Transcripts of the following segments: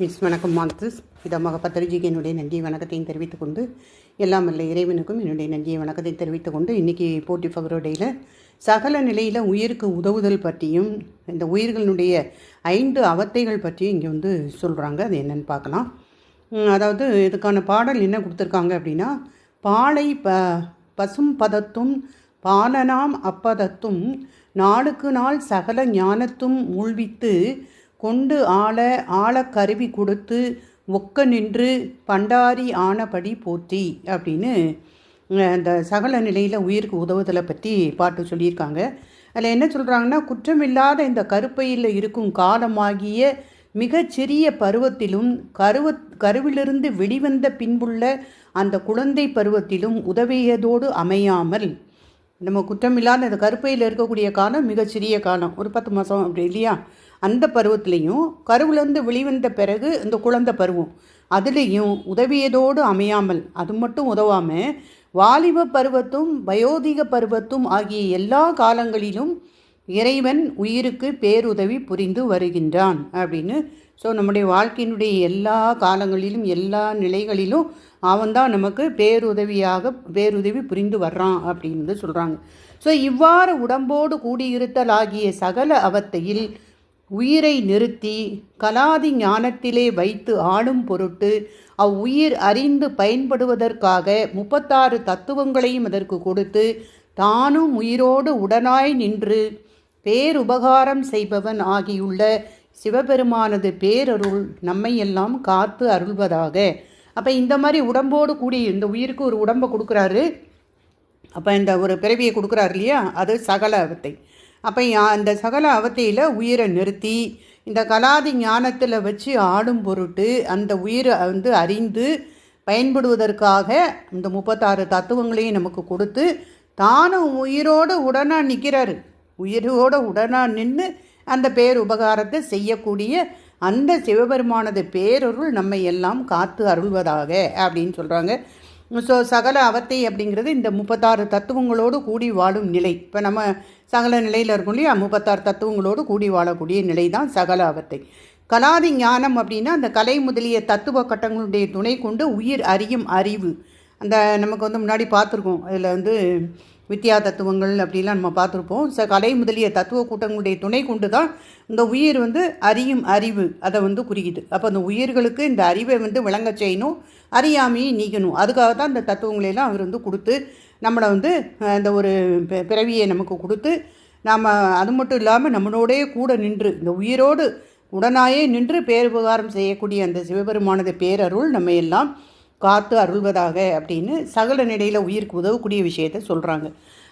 Miss வணக்கம் Marxist இதமாக பத்திரிஜிக்கு என்னுடைய நன்றி வணக்கத்தையும் தெரிவித்துக் கொண்டு எல்லாம் இல்லை இறைவனுக்கும் என்னுடைய நன்றியை வணக்கத்தை தெரிவித்துக் கொண்டு இன்றைக்கி போட்டி ஃபவரோடையில் சகல நிலையில் உயிருக்கு உதவுதல் பற்றியும் இந்த உயிர்களுடைய ஐந்து அவத்தைகள் பற்றியும் இங்கே வந்து சொல்கிறாங்க அது என்னன்னு பார்க்கலாம். அதாவது இதுக்கான பாடல் என்ன கொடுத்துருக்காங்க அப்படின்னா பாலை ப பசும் பதத்தும் பாலனாம் அப்பதத்தும் நாளுக்கு நாள் சகல ஞானத்தும் மூழ்வித்து கொண்டு ஆள ஆளக்கருவி கொடுத்து ஒக்க நின்று பண்டாரி ஆனபடி போற்றி அப்படின்னு அந்த சகல நிலையில் உயிருக்கு உதவுதலை பற்றி பாட்டு சொல்லியிருக்காங்க. அதில் என்ன சொல்கிறாங்கன்னா குற்றமில்லாத இந்த கருப்பையில் இருக்கும் காலமாகிய மிகச்சிறிய பருவத்திலும் கருவ கருவிலிருந்து வெளிவந்த பின்புள்ள அந்த குழந்தை பருவத்திலும் உதவியதோடு அமையாமல் நம்ம குற்றமில்லாத அந்த கருப்பையில் இருக்கக்கூடிய காலம் மிகச்சிறிய காலம். ஒரு பத்து மாதம் அப்படி இல்லையா? அந்த பருவத்துலேயும் கருவிலேருந்து வெளிவந்த பிறகு இந்த குழந்தை பருவம். அதுலேயும் உதவியதோடு அமையாமல் அது மட்டும் உதவாமல் வாலிப பருவத்தும் வயோதிக பருவத்தும் ஆகிய எல்லா காலங்களிலும் இறைவன் உயிருக்கு பேருதவி புரிந்து வருகின்றான் அப்படின்னு. ஸோ நம்முடைய வாழ்க்கையினுடைய எல்லா காலங்களிலும் எல்லா நிலைகளிலும் அவன்தான் நமக்கு பேருதவியாக பேருதவி புரிந்து வர்றான் அப்படின்னு சொல்கிறாங்க ஸோ இவ்வாறு உடம்போடு கூடியிருத்தல் ஆகிய சகல அவத்தையில் உயிரை நிறுத்தி கலாதி ஞானத்திலே வைத்து ஆளும் பொருட்டு அவ்வுயிர் அறிந்து பயன்படுவதற்காக முப்பத்தாறு தத்துவங்களையும் அதற்கு கொடுத்து தானும் உயிரோடு உடனாய் நின்று பேருபகாரம் செய்பவன் ஆகியுள்ள சிவபெருமானது பேரருள் நம்மையெல்லாம் காத்து அருள்வதாக. அப்போ இந்த மாதிரி உடம்போடு கூடி இந்த உயிருக்கு ஒரு உடம்பை கொடுக்குறாரு. அப்போ இந்த ஒரு பிறவியை கொடுக்குறாரு இல்லையா? அது சகல அவத்தை. அப்போ அந்த சகல அவத்தையில் உயிரை நிறுத்தி இந்த கலாதி ஞானத்தில் வச்சு ஆடும் பொருட்டு அந்த உயிரை வந்து அறிந்து பயன்படுவதற்காக இந்த முப்பத்தாறு தத்துவங்களையும் நமக்கு கொடுத்து தானும் உயிரோடு உடனா நிற்கிறாரு உயிரோடு உடனா நின்று அந்த பேர் உபகாரத்தை செய்யக்கூடிய அந்த சிவபெருமானது பேரருள் நம்மை எல்லாம் காத்து அருள்வதாக அப்படின்னு சொல்கிறாங்க ஸோ சகல அவத்தை அப்படிங்கிறது இந்த முப்பத்தாறு தத்துவங்களோடு கூடி வாழும் நிலை. இப்போ நம்ம சகல நிலையில் இருக்கோம் இல்லையா? முப்பத்தாறு தத்துவங்களோடு கூடி வாழக்கூடிய நிலை தான் சகல அவத்தை. கலாதி ஞானம் அப்படின்னா அந்த கலை முதலிய தத்துவ கட்டங்களுடைய துணை கொண்டு உயிர் அறியும் அறிவு. அந்த நமக்கு வந்து முன்னாடி பார்த்துருக்கோம். அதில் வந்து வித்யா தத்துவங்கள் அப்படிலாம் நம்ம பார்த்துருப்போம். ச கலை முதலிய தத்துவ கூட்டங்களுடைய துணை கொண்டு தான் இந்த உயிர் வந்து அறியும் அறிவு அதை வந்து குறிக்குது. அப்போ அந்த உயிர்களுக்கு இந்த அறிவை வந்து விளங்க செய்யணும் அறியாமையை நீக்கணும். அதுக்காக தான் இந்த தத்துவங்களையெல்லாம் அவர் வந்து கொடுத்து நம்மளை வந்து இந்த ஒரு பிறவியை நமக்கு கொடுத்து நாம் அது மட்டும் இல்லாமல் நம்மளோடே கூட நின்று இந்த உயிரோடு உடனாயே நின்று பேருபகாரம் செய்யக்கூடிய அந்த சிவபெருமானது பேரருள் நம்ம எல்லாம் காத்து அருள்வதாக அப்படின்னு சகல நிலையில் உயிருக்கு உதவக்கூடிய விஷயத்தை சொல்கிறாங்க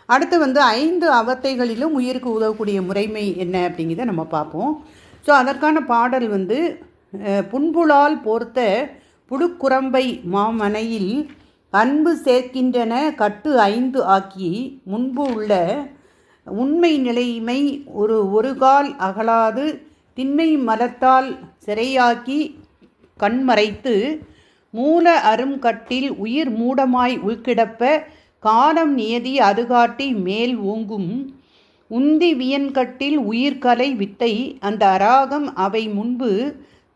அடுத்து வந்து ஐந்து அவத்தைகளிலும் உயிருக்கு உதவக்கூடிய முறைமை என்ன அப்படிங்கிறத நம்ம பார்ப்போம். ஸோ அதற்கான பாடல் வந்து புண்புலால் போர்த்த புழுக்குரம்பை மாமனையில் அன்பு சேர்க்கின்றன கட்டு ஐந்து ஆக்கி முன்பு உள்ள உண்மை நிலைமை ஒரு ஒரு கால் அகலாது திண்ணை மலத்தால் சிறையாக்கி கண்மறைத்து மூல அரும்கட்டில் உயிர் மூடமாய் உள்கிடப்ப காலம் நியதி அதுகாட்டி மேல் ஓங்கும். உந்தி வியன்கட்டில் உயிர்கலை வித்தை அந்த அராகம் அவை முன்பு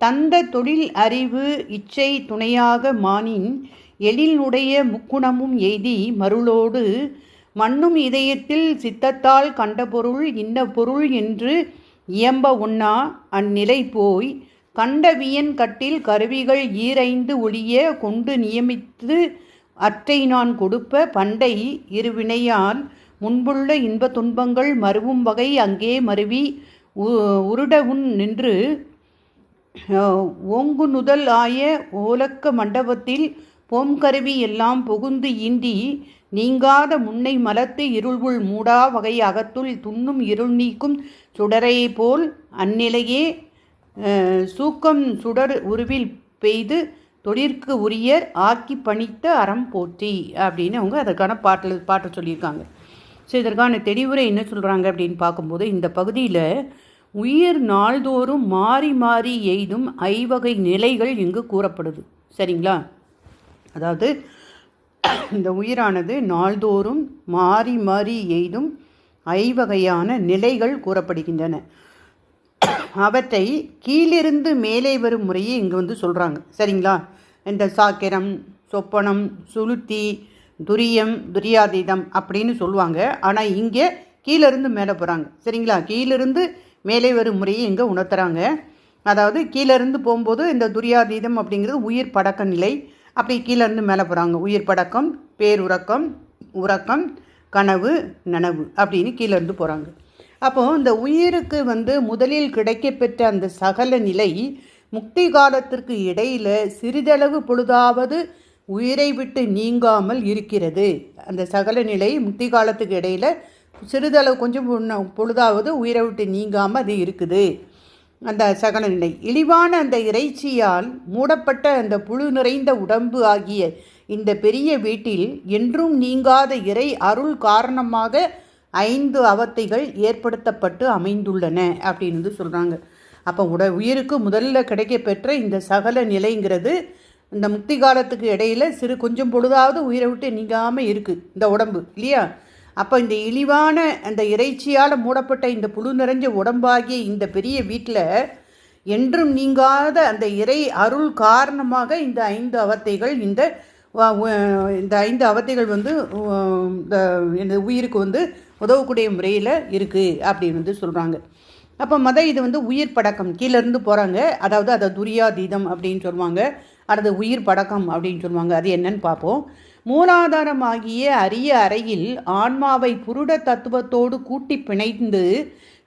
தந்த தொழில் அறிவு இச்சை துணையாக மானின். எழிலுடைய முக்குணமும் எய்தி மருளோடு மண்ணும் இதயத்தில் சித்தத்தால் கண்ட பொருள் இன்ன பொருள் என்று இயம்ப உண்ணா அந்நிலை போய். கண்டவியன் கட்டில் கருவிகள் ஈரைந்து ஒளிய கொண்டு நியமித்து அற்றை நான் கொடுப்ப பண்டை இருவினையால் முன்புள்ள இன்ப துன்பங்கள் மருவும் வகை அங்கே மருவி உ- உருடவுன் நின்று ஓங்கு நுதல் ஆய ஓலக்க மண்டபத்தில் போம்கருவி எல்லாம் புகுந்து ஈண்டி நீங்காத முன்னை மலத்து இருள்வுள் மூடா வகை அகத்துள் துண்ணும் இருள் நீக்கும் சுடரை போல் அந்நிலையே சூக்கம் சுடர் உருவில் பெய்து தொழிற்கு உரியர் ஆக்கி பணித்த அறம் போற்றி அப்படின்னு அவங்க அதற்கான பாட்டில் பாட்டு சொல்லியிருக்காங்க. ஸோ இதற்கான தெளிவுரை என்ன சொல்கிறாங்க அப்படின்னு பார்க்கும்போது இந்த பகுதியில் உயிர் நாள்தோறும் மாறி மாறி எய்தும் ஐவகை நிலைகள் இங்கு கூறப்படுது. சரிங்களா? அதாவது இந்த உயிரானது நாள்தோறும் மாறி மாறி எய்தும் ஐவகையான நிலைகள் கூறப்படுகின்றன. அவற்றை கீழிருந்து மேலே வரும் முறையே இங்கே வந்து சொல்கிறாங்க சரிங்களா? இந்த சாக்கிரம் சொப்பனம் சுளுத்தி துரியம் துரியாதீதம் அப்படின்னு சொல்லுவாங்க. ஆனால் இங்கே கீழேருந்து மேலே போகிறாங்க சரிங்களா? கீழிருந்து மேலே வரும் முறையை இங்கே உணர்த்துறாங்க. அதாவது கீழேருந்து போகும்போது இந்த துரியாதீதம் அப்படிங்கிறது உயிர் படக்க நிலை. அப்படி கீழேருந்து மேலே போகிறாங்க உயிர் படக்கம் பேருறக்கம் உறக்கம் கனவு நனவு அப்படின்னு கீழேருந்து போகிறாங்க அப்போது இந்த உயிருக்கு வந்து முதலில் கிடைக்கப்பெற்ற அந்த சகல நிலை முக்தி காலத்திற்கு இடையில் சிறிதளவு பொழுதாவது உயிரை விட்டு நீங்காமல் இருக்கிறது. அந்த சகல நிலை முக்தி காலத்துக்கு இடையில் சிறிதளவு கொஞ்சம் பொழுதாவது உயிரை விட்டு நீங்காமல் அது இருக்குது. அந்த சகல நிலை. இழிவான அந்த இறைச்சியால் மூடப்பட்ட அந்த புழு நிறைந்த உடம்பு ஆகிய இந்த பெரிய வீட்டில் என்றும் நீங்காத இறை அருள் காரணமாக ஐந்து அவத்தைகள் ஏற்படுத்தப்பட்டு அமைந்துள்ளன அப்படின்னு வந்து சொல்கிறாங்க அப்போ உட உயிருக்கு முதல்ல கிடைக்கப்பெற்ற இந்த சகல நிலைங்கிறது இந்த முக்தி காலத்துக்கு இடையில் சிறு கொஞ்சம் பொழுதாவது உயிரை விட்டு நீங்காமல் இருக்குது இந்த உடம்பு இல்லையா? அப்போ இந்த இழிவான அந்த இறைச்சியால் மூடப்பட்ட இந்த புழு நிறைஞ்ச உடம்பாகிய இந்த பெரிய வீட்டில் என்றும் நீங்காத அந்த இறை அருள் காரணமாக இந்த ஐந்து அவத்தைகள் இந்த இந்த ஐந்து அவத்தைகள் வந்து இந்த இந்த உயிருக்கு வந்து உதவக்கூடிய முறையில் இருக்குது அப்படின்னு வந்து சொல்கிறாங்க அப்போ மத இது வந்து உயிர் படக்கம் கீழேருந்து போகிறாங்க அதாவது அதை துரியாதீதம் அப்படின்னு சொல்லுவாங்க. அல்லது உயிர் படக்கம் அப்படின்னு சொல்லுவாங்க. அது என்னன்னு பார்ப்போம். மூலாதாரமாகிய அரிய அறையில் ஆன்மாவை புருட தத்துவத்தோடு கூட்டி பிணைந்து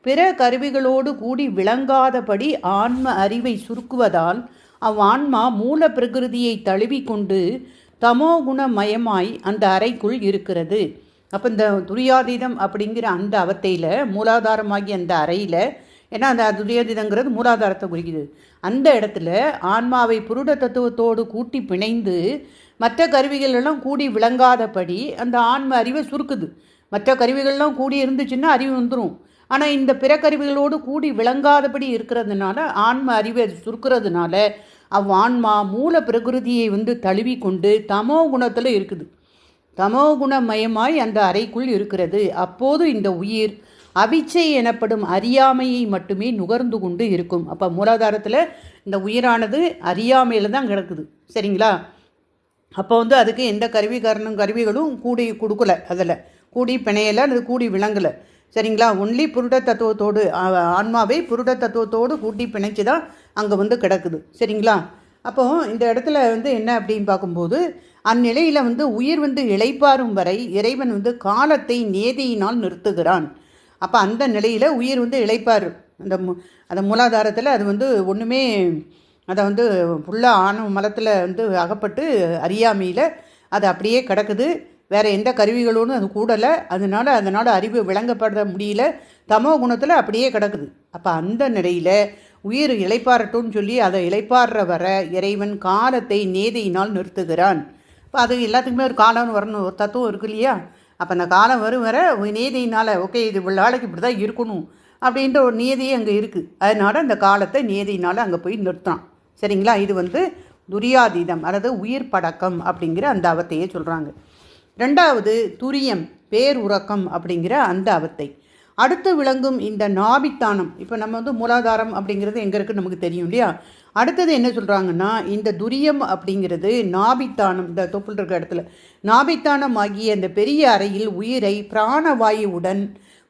பிற கருவிகளோடு கூடி விளங்காதபடி ஆன்ம அறிவை சுருக்குவதால் அவ்வான்மா மூல பிரகிருதியை தழுவிக்கொண்டு தமோகுணமயமாய் அந்த அறைக்குள் இருக்கிறது. அப்போ இந்த துரியாதீதம் அப்படிங்கிற அந்த அவத்தையில் மூலாதாரமாகிய அந்த அறையில் ஏன்னா அந்த துரியாதீதங்கிறது மூலாதாரத்தை குறிக்குது. அந்த இடத்துல ஆன்மாவை புருட தத்துவத்தோடு கூட்டி பிணைந்து மற்ற கருவிகள் எல்லாம் கூடி விளங்காதபடி அந்த ஆன்ம அறிவை சுருக்குது. மற்ற கருவிகள்லாம் கூடி இருந்துச்சுன்னா அறிவு வந்துடும் ஆனால் இந்த பிற கருவிகளோடு கூடி விளங்காதபடி இருக்கிறதுனால ஆன்ம அறிவை அது சுருக்கிறதுனால அவ் ஆன்மா மூல பிரகிருதியை வந்து தழுவி கொண்டு தமோ குணத்தில் இருக்குது. தமோகுணமயமாய் அந்த அறைக்குள் இருக்கிறது. அப்போது இந்த உயிர் அவிச்சை எனப்படும் அறியாமையை மட்டுமே நுகர்ந்து கொண்டு இருக்கும். அப்போ மூலாதாரத்தில் இந்த உயிரானது அறியாமையில் தான் கிடக்குது. சரிங்களா? அப்போ வந்து அதுக்கு எந்த கருவி கரணம் கருவிகளும் கூடி கொடுக்கல அதில். கூடி பிணையலை அது கூடி விளங்கலை சரிங்களா? ஒன்லி புருட தத்துவத்தோடு ஆன்மாவை புருட தத்துவத்தோடு கூட்டி பிணைச்சு தான் அங்கே வந்து கிடக்குது. சரிங்களா? அப்போ இந்த இடத்துல வந்து என்ன அப்படின்னு பார்க்கும்போது அந்நிலையில் வந்து உயிர் வந்து இழைப்பாரும் வரை இறைவன் வந்து காலத்தை நேதியினால் நிறுத்துகிறான். அப்போ அந்த நிலையில் உயிர் வந்து இழைப்பார். அந்த மு அந்த மூலாதாரத்தில் அது வந்து ஒன்றுமே அதை வந்து ஃபுல்லாக ஆணவ மலத்தில் வந்து அகப்பட்டு அறியாமையில் அது அப்படியே கிடக்குது. வேறு எந்த கருவிகளோடும் அது கூடலை. அதனால அதனால் அறிவு விளங்கப்பட முடியல. தமோ குணத்தில் அப்படியே கிடக்குது. அப்போ அந்த நிலையில் உயிர் இழைப்பாரட்டும்னு சொல்லி அதை இழைப்பாடுற வர இறைவன் காலத்தை நேதியினால் நிறுத்துகிறான். இப்போ அது எல்லாத்துக்குமே ஒரு காலம்னு வரணும் ஒரு தத்துவம் இருக்கு இல்லையா? அப்போ அந்த காலம் வரும் வர நீதியினால் ஓகே இது இவ்வளோ நாளைக்கு இப்படி தான் இருக்கணும் அப்படின்ற ஒரு நீதியே அங்கே இருக்குது அதனால் அந்த காலத்தை நீதியினால் அங்கே போய் நிறுத்தான் சரிங்களா? இது வந்து துரியாதீதம் அதாவது உயிர் படக்கம் அப்படிங்கிற அந்த அவத்தையே சொல்கிறாங்க ரெண்டாவது துரியம் பேர் உறக்கம் அப்படிங்கிற அந்த அவத்தை. அடுத்து விளங்கும் இந்த நாபித்தானம். இப்போ நம்ம வந்து மூலாதாரம் அப்படிங்கிறது எங்கே இருக்குன்னு நமக்கு தெரியும் இல்லையா? அடுத்தது என்ன சொல்கிறாங்கன்னா இந்த துரியம் அப்படிங்கிறது நாபித்தானம் இந்த தொப்புள் இருக்க இடத்துல. நாபித்தானம் ஆகிய இந்த பெரிய அறையில் உயிரை பிராணவாயுவுடன்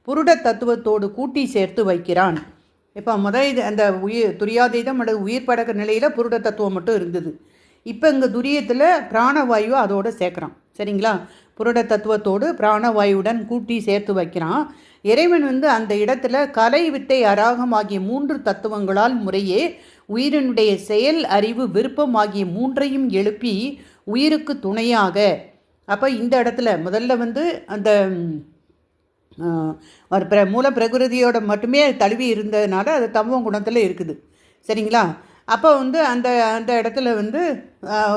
புருட தத்துவத்தோடு கூட்டி சேர்த்து வைக்கிறான். இப்போ முதல் இது அந்த உயிர் துரியாதீதம் அல்லது உயிர் படக்க நிலையில் புருட தத்துவம் மட்டும் இருந்தது. இப்போ இங்கே துரியத்தில் பிராணவாயுவை அதோடு சேர்க்குறான். சரிங்களா? புருட தத்துவத்தோடு பிராணவாயுடன் கூட்டி சேர்த்து வைக்கிறான். இறைவன் வந்து அந்த இடத்துல கலை வித்தை அராகம் ஆகிய மூன்று தத்துவங்களால் முறையே உயிரினுடைய செயல் அறிவு விருப்பம் ஆகிய மூன்றையும் எழுப்பி உயிருக்கு துணையாக. அப்போ இந்த இடத்துல முதல்ல வந்து அந்த ஒரு பிர மூல பிரகிருதியோட மட்டுமே தழுவி இருந்ததுனால அது தமோ குணத்தில் இருக்குது. சரிங்களா? அப்போ வந்து அந்த அந்த இடத்துல வந்து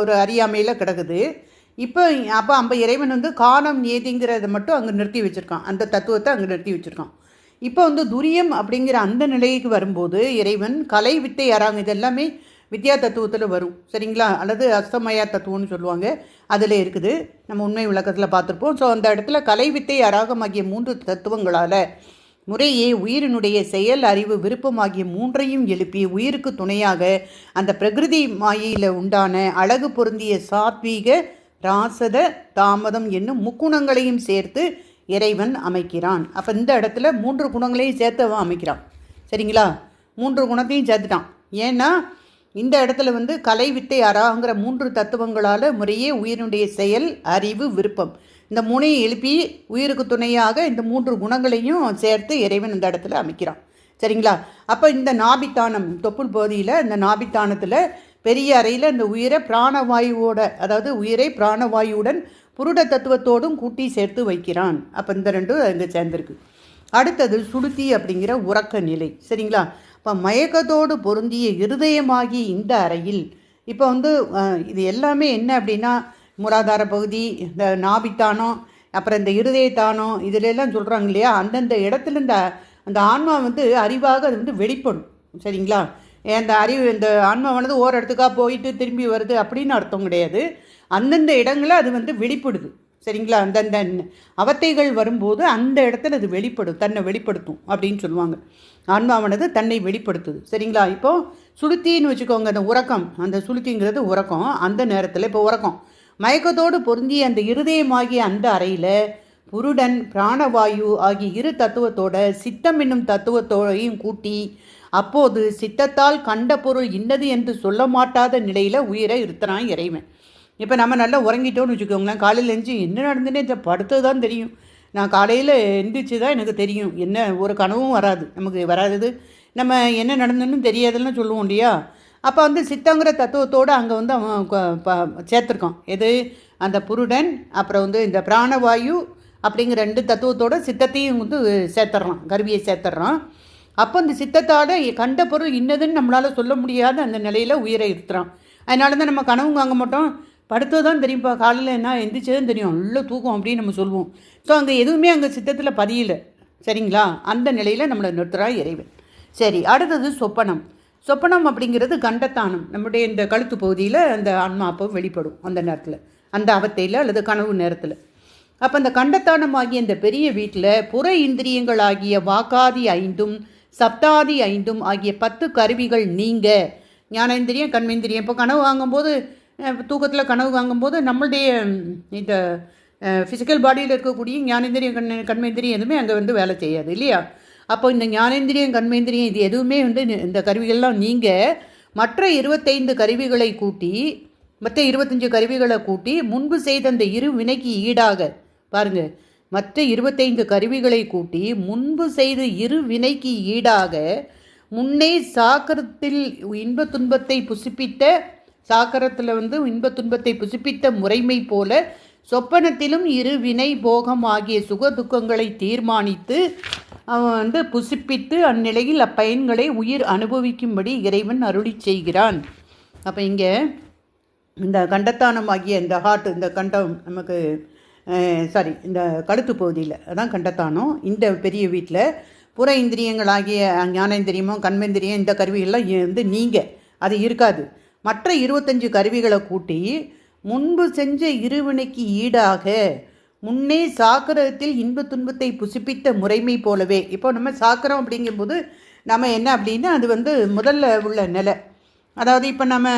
ஒரு அறியாமையில் கிடக்குது. இப்போ அப்போ நம்ம இறைவன் வந்து காலம் ஏதிங்கிறத மட்டும் அங்கே நிறுத்தி வச்சுருக்கான். அந்த தத்துவத்தை அங்கே நிறுத்தி வச்சுருக்கான். இப்போ வந்து துரியம் அப்படிங்கிற அந்த நிலைக்கு வரும்போது இறைவன் கலை வித்தை அறாங்க இது எல்லாமே வித்யா தத்துவத்தில் வரும். சரிங்களா? அல்லது அஸ்தமயா தத்துவம்னு சொல்லுவாங்க. அதில் இருக்குது. நம்ம உண்மை விளக்கத்தில் பார்த்துருப்போம். ஸோ அந்த இடத்துல கலை வித்தை அராகம் ஆகிய மூன்று தத்துவங்களால் முறையே உயிரினுடைய செயல் அறிவு விருப்பம் ஆகிய மூன்றையும் எழுப்பி உயிருக்கு துணையாக அந்த பிரகிருதி மாயையில் உண்டான அழகு பொருந்திய சாத்வீக ராசத தாமதம் என்னும் முக்குணங்களையும் சேர்த்து இறைவன் அமைக்கிறான். அப்போ இந்த இடத்துல மூன்று குணங்களையும் சேர்த்தவன் அமைக்கிறான். சரிங்களா? மூன்று குணத்தையும் சேர்த்துட்டான். ஏன்னா இந்த இடத்துல வந்து கலை வித்தை அறாங்கிற மூன்று தத்துவங்களால் முறையே உயிரினுடைய செயல் அறிவு விருப்பம். இந்த முனையை எழுப்பி உயிருக்கு துணையாக இந்த மூன்று குணங்களையும் சேர்த்து இறைவன் இந்த இடத்துல அமைக்கிறான். சரிங்களா? அப்போ இந்த நாபித்தானம் தொப்புள் பகுதியில் இந்த நாபித்தானத்தில் பெரிய அறையில் இந்த உயிரை பிராணவாயுவோட அதாவது உயிரை பிராணவாயுவுடன் புருட தத்துவத்தோடும் கூட்டி சேர்த்து வைக்கிறான். அப்போ இந்த ரெண்டும் அங்கே சேர்ந்துருக்கு. அடுத்தது சுடுத்தி அப்படிங்கிற உறக்க நிலை. சரிங்களா? இப்போ மயக்கத்தோடு பொருந்திய இருதயமாகி இந்த அறையில் இப்போ வந்து இது எல்லாமே என்ன அப்படின்னா மூலாதார பகுதி இந்த நாபித்தானம் அப்புறம் இந்த இருதயத்தானம் இதுல எல்லாம் சொல்கிறாங்க இல்லையா? அந்தந்த இடத்துல இந்த அந்த ஆன்மா வந்து அறிவாக அது வந்து வெளிப்படும். சரிங்களா? அந்த அறிவு இந்த ஆன்மாவானது ஓர் போயிட்டு திரும்பி வருது அப்படின்னு அர்த்தம் கிடையாது. அந்தந்த இடங்களில் அது வந்து வெளிப்படுது. சரிங்களா? அந்தந்த அவத்தைகள் வரும்போது அந்த இடத்துல அது வெளிப்படும். தன்னை வெளிப்படுத்தும் அப்படின்னு சொல்லுவாங்க. ஆன்மாவானது தன்னை வெளிப்படுத்துது. சரிங்களா? இப்போது சுளுத்தின்னு வச்சுக்கோங்க அந்த உறக்கம். அந்த சுளுத்திங்கிறது உறக்கம். அந்த நேரத்தில் இப்போ உறக்கம். மயக்கத்தோடு பொருந்திய அந்த இருதயமாகிய அந்த அறையில் புருடன் பிராணவாயு ஆகிய இரு தத்துவத்தோட சித்தம் என்னும் தத்துவத்தோடையும் கூட்டி அப்போது சித்தத்தால் கண்ட பொருள் இன்னது என்று சொல்ல மாட்டாத நிலையில் உயிரை இருத்தனான் இறைவன். இப்போ நம்ம நல்லா உறங்கிட்டோம்னு வச்சுக்கோங்களேன் காலையில் எழுந்து என்ன நடந்துன்னே படுத்தது தான் தெரியும். நான் காலையில் எந்திரிச்சு தான் எனக்கு தெரியும். என்ன ஒரு கனவும் வராது. நமக்கு வராதது. நம்ம என்ன நடந்துன்னு தெரியாதுன்னு சொல்லுவோம் இல்லையா? அப்போ வந்து சித்தங்கிற தத்துவத்தோடு அங்கே வந்து அவன் ப- சேர்த்துருக்கான். எது? அந்த புருடன் அப்புறம் வந்து இந்த பிராணவாயு அப்படிங்கிற ரெண்டு தத்துவத்தோட சித்தத்தையும் வந்து சேர்த்துட்றான். கருவியை சேர்த்துட்றான். அப்போ அந்த சித்தத்தால் கண்ட பொருள் இன்னதுன்னு நம்மளால் சொல்ல முடியாத அந்த நிலையில் உயிரை இருத்துறான் அதனால தான் நம்ம கனவு வாங்க மாட்டோம். படுத்தது தான் தெரியும்ப்பா காலையில் என்ன எந்திரிச்சதுன்னு தெரியும். நல்ல தூக்கம் அப்படின்னு நம்ம சொல்லுவோம். ஸோ அங்கே எதுவுமே அங்கே சித்தத்தில் பதியல. சரிங்களா? அந்த நிலையில் நம்மளை நிறுத்துறான் இறைவன். சரி அடுத்தது சொப்பனம். சொப்பனம் அப்படிங்கிறது கண்டத்தானம். நம்முடைய இந்த கழுத்து பகுதியில் அந்த ஆன்மா அப்போ வெளிப்படும் அந்த நேரத்தில். அந்த அவத்தையில் அல்லது கனவு நேரத்தில். அப்போ அந்த கண்டத்தானம் ஆகிய இந்த பெரிய வீட்டில் புற இந்திரியங்கள் ஆகிய வாக்காதி ஐந்தும் சப்தாதி ஐந்தும் ஆகிய பத்து கருவிகள் நீங்க. ஞானேந்திரியம் கண்மேந்திரியம். இப்போ கனவு வாங்கும்போது தூக்கத்தில் கனவு வாங்கும்போது நம்மளுடைய இந்த ஃபிசிக்கல் பாடியில் இருக்கக்கூடிய ஞானேந்திரியம் கண் கண்மேந்திரியம் எதுவுமே அங்கே வந்து வேலை செய்யாது இல்லையா? அப்போ இந்த ஞானேந்திரியம் கண்மேந்திரியம் இது எதுவுமே வந்து இந்த கருவிகள்லாம் நீங்கள் மற்ற இருபத்தைந்து கருவிகளை கூட்டி மற்ற இருபத்தஞ்சு கருவிகளை கூட்டி முன்பு செய்த அந்த இரு வினைக்கு ஈடாக பாருங்கள் மற்ற இருபத்தைந்து கருவிகளை கூட்டி முன்பு செய்த இரு வினைக்கு ஈடாக முன்னே சாக்கரத்தில் இன்ப துன்பத்தை புசிப்பித்த சாக்கரத்தில் வந்து இன்ப துன்பத்தை புசிப்பித்த முறைமை போல சொப்பனத்திலும் இரு வினை போகம் ஆகிய சுக துக்கங்களை தீர்மானித்து அவன் வந்து புசிப்பித்து அந்நிலையில் அப்பயன்களை உயிர் அனுபவிக்கும்படி இறைவன் அருளி செய்கிறான். அப்போ இங்கே இந்த கண்டத்தானம் ஆகிய இந்த ஹார்ட் இந்த கண்டம் நமக்கு சாரி இந்த கழுத்து பகுதியில் அதான் கண்டத்தானம். இந்த பெரிய வீட்டில் புற இந்திரியங்களாகிய ஞானேந்திரியமும் கண்மேந்திரியம் இந்த கருவிகள்லாம் வந்து நீங்கள் அது இருக்காது. மற்ற இருபத்தஞ்சு கருவிகளை கூட்டி முன்பு செஞ்ச இருவினைக்கு ஈடாக முன்னே சாக்கரத்தில் இன்ப துன்பத்தை புசிப்பித்த முறைமை போலவே. இப்போ நம்ம சாக்கரம் அப்படிங்கும்போது நம்ம என்ன அப்படின்னா அது வந்து முதல்ல உள்ள நிலை. அதாவது இப்போ நம்ம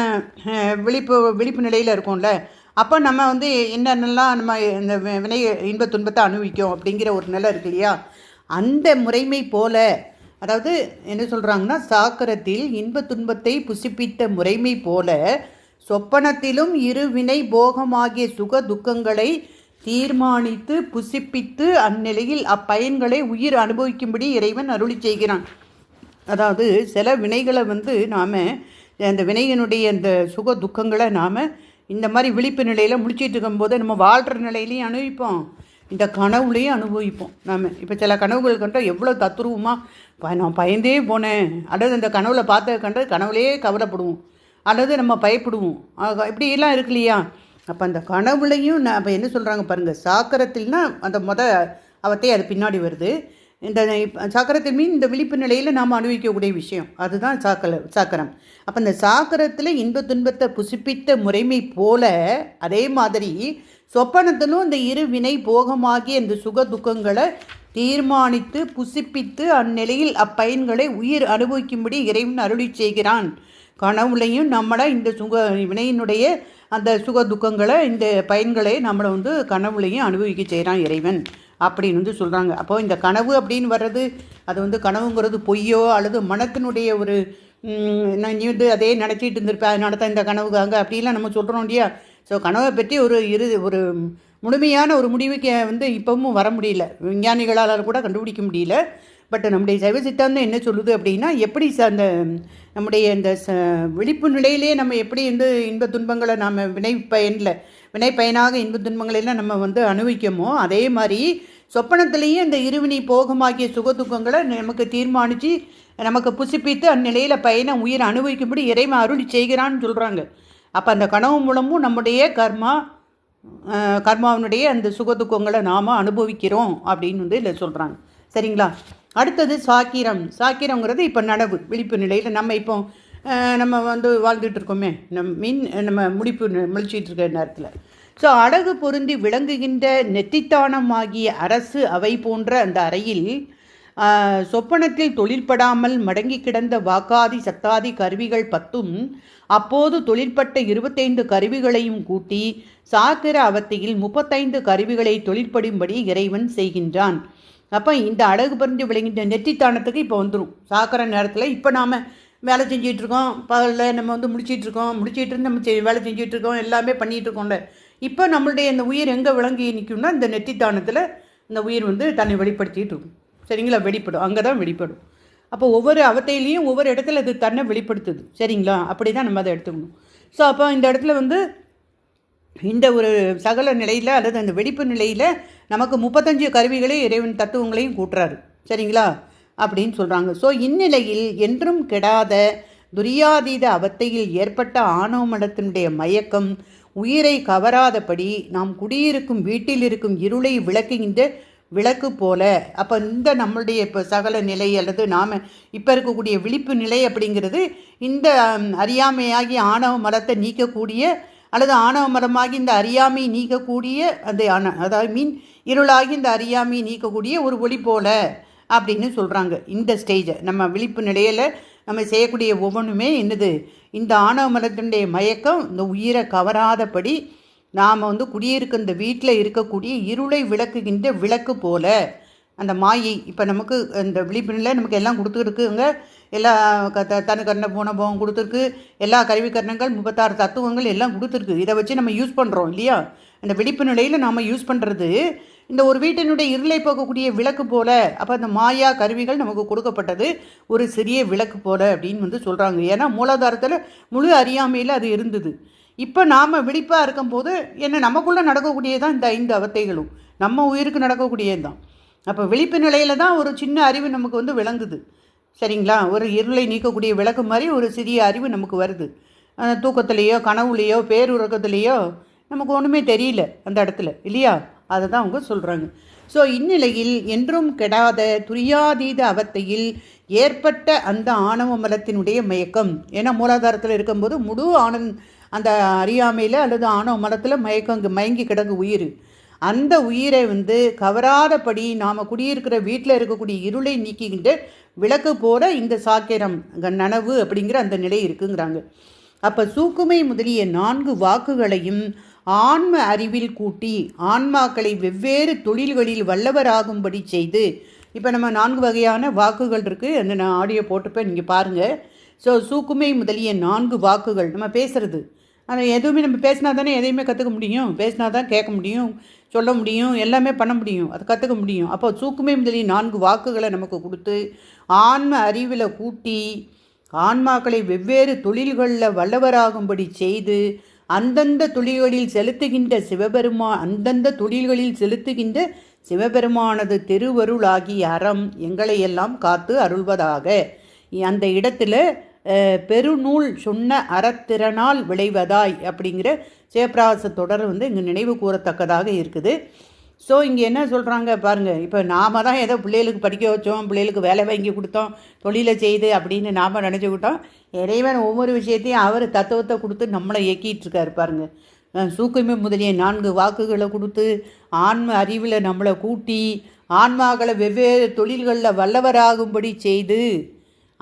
விழிப்பு விழிப்பு நிலையில் இருக்கோம்ல அப்போ நம்ம வந்து என்னென்னலாம் நம்ம இந்த வி- வினை இன்ப துன்பத்தை அனுபவிக்கும் அப்படிங்கிற ஒரு நிலை இருக்கு இல்லையா? அந்த முறைமை போல அதாவது என்ன சொல்கிறாங்கன்னா சாக்கரத்தில் இன்ப துன்பத்தை புசிப்பித்த முறைமை போல சொப்பனத்திலும் இருவினை போகமாகிய சுக துக்கங்களை தீர்மானித்து புசிப்பித்து அந்நிலையில் அப்பயன்களை உயிர் அனுபவிக்கும்படி இறைவன் அருளி செய்கிறான். அதாவது சில வினைகளை வந்து நாம் அந்த வினையினுடைய அந்த சுக துக்கங்களை நாம் இந்த மாதிரி விழிப்பு நிலையில் முடிச்சிட்டு இருக்கும்போது நம்ம வாழ்கிற நிலையிலையும் அனுபவிப்போம். இந்த கனவுலையும் அனுபவிப்போம் நாம். இப்போ சில கனவுகள் கண்டோம் எவ்வளோ தத்ரூபமாக நான் பயந்தே போனேன். அல்லது அந்த கனவுல பார்த்த கண்டது கனவுலையே கவலைப்படுவோம். அல்லது நம்ம பயப்படுவோம். ஆக இப்படியெல்லாம் இருக்கு இல்லையா? அப்போ அந்த கனவுலையும் நான் இப்போ என்ன சொல்கிறாங்க பாருங்கள் சாக்கரத்தில்னா அந்த முத அவத்தை அது பின்னாடி வருது. இந்த இப்ப மீன் இந்த விழிப்பு நிலையில் நாம் அனுபவிக்கக்கூடிய விஷயம். அதுதான் சாக்கல சாக்கரம். அப்போ இந்த சாக்கரத்தில் இன்ப துன்பத்தை புசிப்பித்த முறைமை போல அதே மாதிரி சொப்பனத்திலும் இந்த இரு வினை போகமாகிய இந்த சுக துக்கங்களை தீர்மானித்து புசிப்பித்து அந்நிலையில் அப்பயன்களை உயிர் அனுபவிக்கும்படி இறைவன் அருளி செய்கிறான். கனவுலையும் நம்மளை இந்த சுக வினையினுடைய அந்த சுக துக்கங்களை இந்த பயன்களை நம்மளை வந்து கனவுலையும் அனுபவிக்க செய்கிறான் இறைவன். அப்படின்னு வந்து சொல்கிறாங்க அப்போது இந்த கனவு அப்படின்னு வர்றது அது வந்து கனவுங்கிறது பொய்யோ அல்லது மனத்தினுடைய ஒரு நான் நீ வந்து அதே நினச்சிட்டு இருந்திருப்பேன் அதனால தான் இந்த கனவுக்காங்க அப்படிலாம் நம்ம சொல்கிறோம் இல்லையா? ஸோ கனவை பற்றி ஒரு இரு ஒரு முழுமையான ஒரு முடிவுக்கு வந்து இப்போவும் வர முடியல. விஞ்ஞானிகளால் கூட கண்டுபிடிக்க முடியல. பட் நம்முடைய சைவ சித்தாந்தம் என்ன சொல்லுது அப்படின்னா எப்படி அந்த நம்முடைய இந்த ச விழிப்பு நிலையிலேயே நம்ம எப்படி வந்து இன்ப துன்பங்களை நாம் வினை பயனில் வினை பயனாக இன்ப துன்பங்களெல்லாம் நம்ம வந்து அனுபவிக்கமோ அதே மாதிரி சொப்பனத்திலேயே இந்த இருவினை போகமாகிய சுக துக்கங்களை நமக்கு தீர்மானித்து நமக்கு புசிப்பித்து அந்நிலையில் பயனை உயிரை அனுபவிக்கும்படி இறைவன் அருள் செய்கிறான்னு சொல்கிறாங்க அப்போ அந்த கனவு மூலமும் நம்முடைய கர்மா கர்மாவினுடைய அந்த சுகதுக்கங்களை நாம் அனுபவிக்கிறோம் அப்படின்னு வந்து இல்லை சொல்கிறாங்க சரிங்களா? அடுத்தது சாக்கிரம். சாக்கிரங்கிறது இப்போ நனவு விழிப்பு நிலையில் நம்ம இப்போ நம்ம வந்து வாழ்ந்துட்டு இருக்கோமே நம் மீன் நம்ம முடிப்பு முழிச்சிட்டு இருக்க நேரத்தில். ஸோ அழகு பொருந்தி விளங்குகின்ற நெத்தித்தானமாகிய அரசு அவை போன்ற அந்த அறையில் சொப்பனத்தில் தொழில்படாமல் மடங்கி கிடந்த வாக்காதி சத்தாதி கருவிகள் பத்தும் அப்போது தொழிற்பட்ட இருபத்தைந்து கருவிகளையும் கூட்டி சாக்கிர அவத்தையில் முப்பத்தைந்து கருவிகளை தொழிற்படும்படி இறைவன் செய்கின்றான். அப்போ இந்த அழகு பறிந்து விளைகின்ற நெற்றித்தானத்துக்கு இப்போ வந்துடும் சாக்கிர நேரத்தில் இப்போ நாம் வேலை செஞ்சிகிட்ருக்கோம் பகலில் நம்ம வந்து முடிச்சிட்ருக்கோம் முடிச்சிட்டு இருந்து நம்ம வேலை செஞ்சிட்ருக்கோம் எல்லாமே பண்ணிகிட்ருக்கோம்ல இப்போ நம்மளுடைய இந்த உயிர் எங்கே விளங்கி நிற்கும்னா இந்த நெற்றித்தானத்தில் இந்த உயிர் வந்து தன்னை வெளிப்படுத்திகிட்டு இருக்கும். சரிங்களா? வெளிப்படும். அங்கே தான் வெளிப்படும். அப்போ ஒவ்வொரு அவத்தையிலையும் ஒவ்வொரு இடத்துல அது தன்னை வெளிப்படுத்துது. சரிங்களா? அப்படி தான் நம்ம அதை எடுத்துக்கணும். ஸோ அப்போ இந்த இடத்துல வந்து இந்த ஒரு சகல நிலையில் அல்லது அந்த வெடிப்பு நிலையில் நமக்கு முப்பத்தஞ்சு கருவிகளையும் இறைவன் தத்துவங்களையும் கூட்டுறாரு. சரிங்களா? அப்படின்னு சொல்கிறாங்க ஸோ இந்நிலையில் என்றும் கெடாத துரியாதீத அவத்தையில் ஏற்பட்ட ஆணவமடத்தினுடைய மயக்கம் உயிரை கவராதபடி நாம் குடியிருக்கும் வீட்டில் இருக்கும் இருளை விளக்குகின்ற விளக்கு போல. அப்போ இந்த நம்மளுடைய இப்போ சகல நிலை அல்லது நாம் இப்போ இருக்கக்கூடிய விழிப்பு நிலை அப்படிங்கிறது இந்த அறியாமையாகி ஆணவ மரத்தை நீக்கக்கூடிய அல்லது ஆணவ மரமாகி இந்த அறியாமை நீக்கக்கூடிய அந்த அதாவது மீன் இருளாகி இந்த அறியாமை நீக்கக்கூடிய ஒரு ஒளி போல அப்படின்னு சொல்கிறாங்க இந்த ஸ்டேஜை நம்ம விழிப்பு நிலையில் நம்ம செய்யக்கூடிய ஒவ்வொன்றுமே என்னது? இந்த ஆணவ மரத்தினுடைய மயக்கம் இந்த உயிரை கவராதபடி நாம் வந்து குடியிருக்க இந்த வீட்டில் இருக்கக்கூடிய இருளை விளக்குகின்ற விளக்கு போல அந்த மாயை இப்போ நமக்கு இந்த விழிப்புணில் நமக்கு எல்லாம் கொடுத்துருக்குங்க. எல்லா க த தனுக்கரண போனபோகம் கொடுத்துருக்கு. எல்லா கருவிக்கரணங்கள் முப்பத்தாறு தத்துவங்கள் எல்லாம் கொடுத்துருக்கு. இதை வச்சு நம்ம யூஸ் பண்ணுறோம் இல்லையா? அந்த விழிப்பு நிலையில் நாம் யூஸ் பண்ணுறது இந்த ஒரு வீட்டினுடைய இருளை போகக்கூடிய விளக்கு போல அப்போ அந்த மாயா கருவிகள் நமக்கு கொடுக்கப்பட்டது ஒரு சிறிய விளக்கு போல அப்படின்னு வந்து சொல்கிறாங்க ஏன்னா மூலாதாரத்தில் முழு அறியாமையில் அது இருந்தது. இப்போ நாம் விழிப்பாக இருக்கும்போது என்ன நமக்குள்ளே நடக்கக்கூடியதான் இந்த ஐந்து அவத்தைகளும். நம்ம உயிருக்கு நடக்கக்கூடியது தான் அப்போ விழிப்பு நிலையில் தான் ஒரு சின்ன அறிவு நமக்கு வந்து விளங்குது. சரிங்களா? ஒரு இருளை நீக்கக்கூடிய விளக்கு மாதிரி ஒரு சிறிய அறிவு நமக்கு வருது. தூக்கத்துலேயோ கனவுலேயோ பேருறக்கத்துலேயோ நமக்கு ஒன்றுமே தெரியல அந்த இடத்துல. இல்லையா? அதை தான் அவங்க சொல்கிறாங்க ஸோ இந்நிலையில் என்றும் கெடாத துரியாதீத அவத்தையில் ஏற்பட்ட அந்த ஆணவ மலத்தினுடைய மயக்கம். ஏன்னா மூலாதாரத்தில் இருக்கும்போது முழு ஆனந்த் அந்த அறியாமையில் அல்லது ஆணவ மலத்தில் மயக்கம் மயங்கி கிடக்கு உயிர். அந்த உயிரை வந்து கவராதபடி நாம் குடியிருக்கிற வீட்டில் இருக்கக்கூடிய இருளை நீக்கிக்கிட்டு விளக்கு போல இந்த சாக்கிரம் நனவு அப்படிங்கிற அந்த நிலை இருக்குங்கிறாங்க. அப்போ சூக்குமை முதலிய நான்கு வாக்குகளையும் ஆன்ம அறிவில் கூட்டி ஆன்மாக்களை வெவ்வேறு தொழில்களில் வல்லவராகும்படி செய்து இப்போ நம்ம நான்கு வகையான வாக்குகள் இருக்குது அந்த நான் ஆடியோ போட்டுப்பேன் நீங்கள் பாருங்கள் ஸோ சூக்குமை முதலிய நான்கு வாக்குகள் நம்ம பேசுகிறது ஆனால் எதுவுமே நம்ம பேசினா தானே எதையுமே கற்றுக்க முடியும்? பேசினா தான் கேட்க முடியும் சொல்ல முடியும் எல்லாமே பண்ண முடியும் அதை கற்றுக்க முடியும். அப்போ சூக்குமே முதலிய நான்கு வாக்குகளை நமக்கு கொடுத்து ஆன்ம அறிவில் கூட்டி ஆன்மாக்களை வெவ்வேறு தொழில்களில் வல்லவராகும்படி செய்து அந்தந்த தொழில்களில் செலுத்துகின்ற சிவபெருமா அந்தந்த தொழில்களில் செலுத்துகின்ற சிவபெருமானது திருவருளாகிய அறம் எங்களையெல்லாம் காத்து அருள்வதாக. அந்த இடத்துல பெருநூல் சொன்ன அறத்திறனால் விளைவதாய் அப்படிங்கிற சிவபிராச தொடர் வந்து இங்கே நினைவு கூறத்தக்கதாக இருக்குது. ஸோ இங்கே என்ன சொல்கிறாங்க பாருங்கள் இப்போ நாம் தான் ஏதோ பிள்ளைகளுக்கு படிக்க வச்சோம் பிள்ளைகளுக்கு வேலை வாங்கி கொடுத்தோம் தொழிலை செய்து அப்படின்னு நாம் நினச்சிக்கிட்டோம் இறைவன் ஒவ்வொரு விஷயத்தையும் அவர் தத்துவத்தை கொடுத்து நம்மளை இயக்கிட்டு இருக்காரு பாருங்கள் சூக்குமை முதலிய நான்கு வாக்குகளை கொடுத்து ஆன்ம அறிவில் நம்மளை கூட்டி ஆன்மாக்களை வெவ்வேறு தொழில்களில் வல்லவராகும்படி செய்து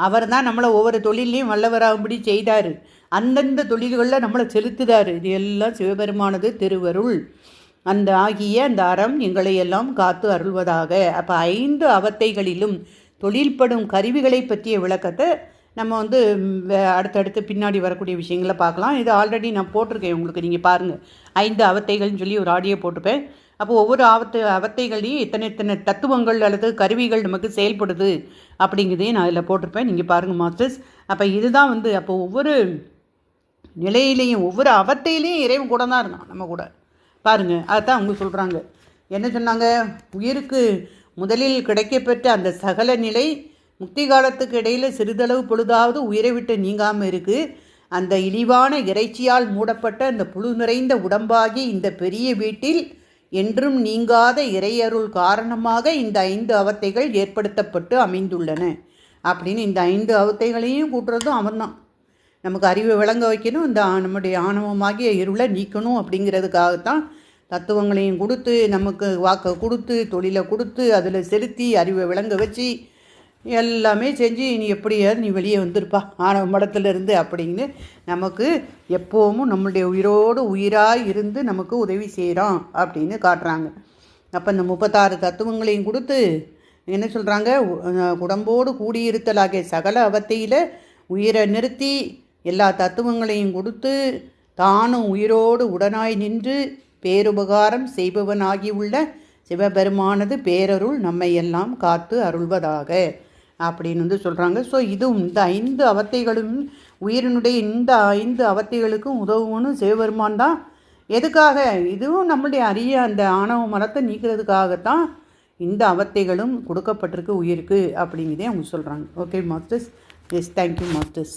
அவர் தான் நம்மளை ஒவ்வொரு தொழிலையும் வல்லவராகும்படி செய்தார். அந்தந்த தொழில்களில் நம்மளை செலுத்துதார். இது எல்லாம் சிவபெருமானது திருவருள். அந்த ஆகிய அந்த அறம் எங்களை எல்லாம் காத்து அருள்வதாக. அப்போ ஐந்து அவத்தைகளிலும் தொழில்படும் கருவிகளை பற்றிய விளக்கத்தை நம்ம வந்து அடுத்தடுத்து பின்னாடி வரக்கூடிய விஷயங்களை பார்க்கலாம். இது ஆல்ரெடி நான் போட்டிருக்கேன் உங்களுக்கு. நீங்கள் பாருங்கள் ஐந்து அவத்தைகள்னு சொல்லி ஒரு ஆடியோ போட்டிருப்பேன். அப்போ ஒவ்வொரு ஆவத்து அவத்தைகளையும் இத்தனை இத்தனை தத்துவங்கள் அல்லது கருவிகள் நமக்கு செயல்படுது. அப்படிங்கிறதையும் நான் அதில் போட்டிருப்பேன். நீங்கள் பாருங்கள் மாஸ்டர்ஸ். அப்போ இதுதான் வந்து அப்போ ஒவ்வொரு நிலையிலையும் ஒவ்வொரு அவத்தையிலையும் இறைவன் கூட தான் இருந்தான் நம்ம கூட. பாருங்க அதைத்தான் அவங்க சொல்கிறாங்க என்ன சொன்னாங்க? உயிருக்கு முதலில் கிடைக்கப்பெற்ற அந்த சகல நிலை முக்தி காலத்துக்கு இடையில் சிறிதளவு பொழுதாவது உயிரை விட்டு நீங்காமல் இருக்குது அந்த இழிவான இறைச்சியால் மூடப்பட்ட அந்த புழு நிறைந்த உடம்பாகி இந்த பெரிய வீட்டில் என்றும் நீங்காத இறையருள் காரணமாக இந்த ஐந்து அவத்தைகள் ஏற்படுத்தப்பட்டு அமைந்துள்ளன. அப்படின்னு இந்த ஐந்து அவத்தைகளையும் கூட்டுறதும் அவன்தான். நமக்கு அறிவை விளங்க வைக்கணும் இந்த நம்முடைய ஆணவமாகிய இருளை நீக்கணும் அப்படிங்கிறதுக்காகத்தான் தத்துவங்களையும் கொடுத்து நமக்கு வாக்கை கொடுத்து தொழிலை கொடுத்து அதில் செலுத்தி அறிவை விளங்க வச்சு எல்லாமே செஞ்சு நீ எப்படியாவது நீ வெளியே வந்திருப்பா. ஆனவ மடத்துலேருந்து அப்படின்னு நமக்கு எப்போவும் நம்மளுடைய உயிரோடு உயிராக இருந்து நமக்கு உதவி செய்கிறான் அப்படின்னு காட்டுறாங்க. அப்போ இந்த முப்பத்தாறு தத்துவங்களையும் கொடுத்து என்ன சொல்கிறாங்க உடம்போடு கூடியிருத்தலாகிய சகல அவத்தையில் உயிரை நிறுத்தி எல்லா தத்துவங்களையும் கொடுத்து தானும் உயிரோடு உடனாய் நின்று பேருபகாரம் செய்பவனாகி உள்ள சிவபெருமானது பேரருள் நம்மை எல்லாம் காத்து அருள்வதாக. அப்படின்னு வந்து சொல்கிறாங்க ஸோ இதுவும் இந்த ஐந்து அவத்தைகளும் உயிரினுடைய இந்த ஐந்து அவத்தைகளுக்கும் உதவும்னு சிவபெருமான் தான். எதுக்காக? இதுவும் நம்மளுடைய அரிய அந்த ஆணவ மரத்தை நீக்கிறதுக்காகத்தான் இந்த அவத்தைகளும் கொடுக்கப்பட்டிருக்கு உயிருக்கு அப்படிங்கிறதே அவங்க சொல்கிறாங்க okay masters yes thank you masters